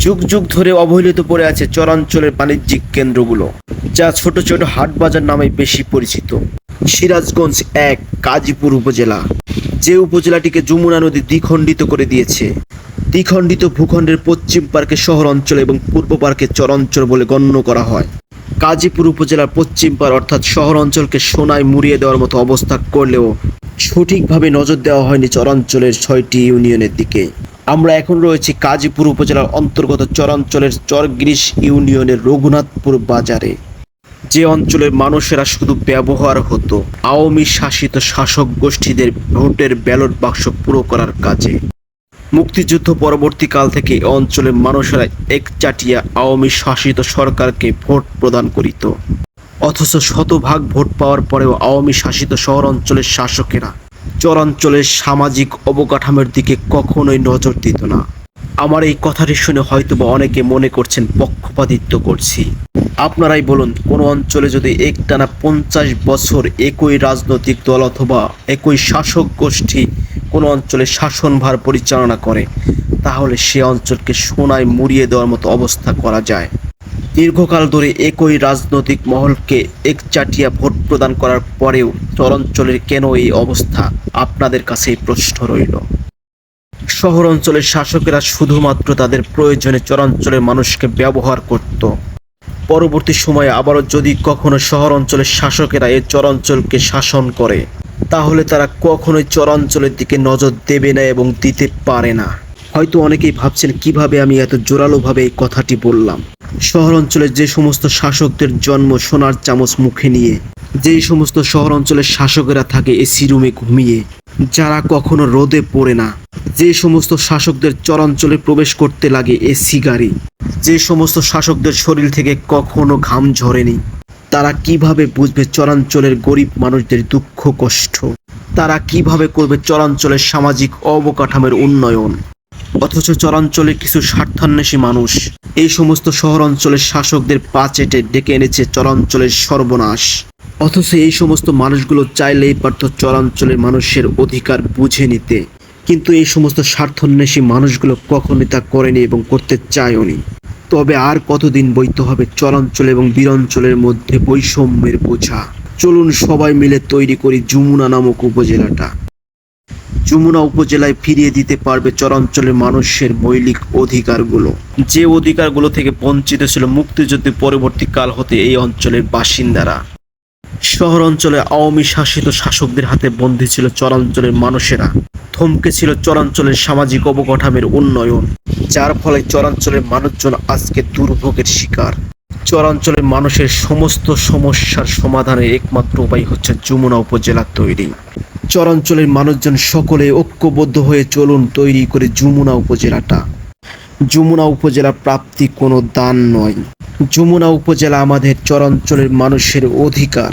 যুগ যুগ ধরে অবহেলিত পড়ে আছে চরাঞ্চলের বাণিজ্যিক কেন্দ্রগুলো, যা ছোট ছোট হাট বাজার নামে বেশি পরিচিত। সিরাজগঞ্জ এক কাজীপুর উপজেলা। যে উপজেলাটিকে যমুনা নদী দ্বিখণ্ডিত করে দিয়েছে। দ্বিখণ্ডিত ভূখণ্ডের পশ্চিম পার্কে শহর অঞ্চল এবং পূর্ব পার্কে চরাঞ্চল বলে গণ্য করা হয়। কাজীপুর উপজেলার পশ্চিম পার অর্থাৎ শহর অঞ্চলকে সোনায় মুড়িয়ে দেওয়ার মতো অবস্থা করলেও সঠিকভাবে নজর দেওয়া হয়নি চরাঞ্চলের ছয়টি ইউনিয়নের দিকে। আমরা এখন রয়েছি কাজীপুর উপজেলার অন্তর্গত চরাঞ্চলের চরগ্রিস ইউনিয়নের রঘুনাথপুর বাজারে। যে অঞ্চলের মানুষেরা শুধু ব্যবহার হতো, আওয়ামী শাসিত শাসক গোষ্ঠীদের ভোটের ব্যালট বাক্স পুরো করার কাজে। মুক্তিযুদ্ধ পরবর্তীকাল থেকে এই অঞ্চলের মানুষেরা একচাটিয়া আওয়ামী শাসিত সরকারকে ভোট প্রদান করিত। অথচ শতভাগ ভোট পাওয়ার পরেও আওয়ামী শাসিত শহর অঞ্চলের শাসকেরা চরাঞ্চলের সামাজিক অবকাঠামোর দিকে কখনোই নজর দিত না। আমার এই কথাটি শুনে হয়তোবা অনেকে মনে করছেন পক্ষপাতিত্ব করছি। আপনারাই বলুন, কোন অঞ্চলে যদি একটানা পঞ্চাশ বছর একই রাজনৈতিক দল অথবা একই শাসক গোষ্ঠী কোনো অঞ্চলে শাসনভার পরিচালনা করে, তাহলে সে অঞ্চলকে সোনায় মুড়িয়ে দেওয়ার মতো অবস্থা করা যায়। দীর্ঘকাল ধরে একই রাজনৈতিক মহলকে একচাটিয়া ভোট প্রদান করার পরেও চরাঞ্চলের কেন এই অবস্থা? আপনাদের কাছে এই প্রশ্ন রইল। শহর অঞ্চলের শাসকেরা শুধুমাত্র তাদের প্রয়োজনে চরাঞ্চলের মানুষকে ব্যবহার করত। পরবর্তী সময়ে আবারও যদি কখনো শহর অঞ্চলের শাসকেরা এই চরাঞ্চলকে শাসন করে, তাহলে তারা কখনোই চরাঞ্চলের দিকে নজর দেবে না এবং দিতে পারে না। হয়তো অনেকেই ভাবছেন, কীভাবে আমি এত জোরালোভাবে এই কথাটি বললাম? শহর অঞ্চলের যে সমস্ত শাসকদের জন্ম সোনার চামচ মুখে নিয়ে, যেই সমস্ত শহর অঞ্চলের শাসকেরা থাকে এসি রুমে ঘুমিয়ে, যারা কখনো রোদে পড়ে না, যে সমস্ত শাসকদের চরাঞ্চলে প্রবেশ করতে লাগে এসি গাড়ি, যে সমস্ত শাসকদের শরীর থেকে কখনো ঘাম ঝরেনি, তারা কীভাবে বুঝবে চরাঞ্চলের গরিব মানুষদের দুঃখ কষ্ট? তারা কীভাবে করবে চরাঞ্চলের সামাজিক অবকাঠামোর উন্নয়ন? অথচ চরাঞ্চলে কিছু স্বার্থান্বেষী মানুষ। এই সমস্ত শহর অঞ্চলের শাসকদের পা চেটে ডেকে এনেছে চরাঞ্চলের সর্বনাশ। অথচ এই সমস্ত মানুষগুলো চাইলেই পারত চরাঞ্চলের মানুষের অধিকার বুঝে নিতে। কিন্তু এই সমস্ত স্বার্থান্বেষী মানুষগুলো কখনোই তা করেনি এবং করতে চায়ওনি তবে আর কতদিন বইতে হবে চরাঞ্চল এবং বীরাঞ্চলের মধ্যে বৈষম্যের বোঝা? চলুন সবাই মিলে তৈরি করি যমুনা নামক উপজেলাটা। যমুনা উপজেলায় ফিরিয়ে দিতে পারবে চরাঞ্চলের মানুষের মৌলিক অধিকারগুলো। যে অধিকারগুলো থেকে বঞ্চিত ছিল মুক্তিযুদ্ধ পরবর্তীকাল হতে এই অঞ্চলের বাসিন্দারা। শহর অঞ্চলে আওয়ামী শাসিত শাসকদের হাতে বন্দী ছিল চরাঞ্চলের মানুষেরা। থমকে ছিল চরাঞ্চলের সামাজিক অবকাঠামের উন্নয়ন, যার ফলে চরাঞ্চলের মানুষজন আজকে দুর্ভোগের শিকার। চরাঞ্চলের মানুষের সমস্ত সমস্যার সমাধানের একমাত্র উপায় হচ্ছে যমুনা উপজেলা তৈরি। চরাঞ্চলের মানুষজন সকলে ঐক্যবদ্ধ হয়ে চলুন তৈরি করে যমুনা উপজেলাটা। যমুনা উপজেলা প্রাপ্তি কোনো দান নয়। যমুনা উপজেলা আমাদের চরাঞ্চলের মানুষের অধিকার।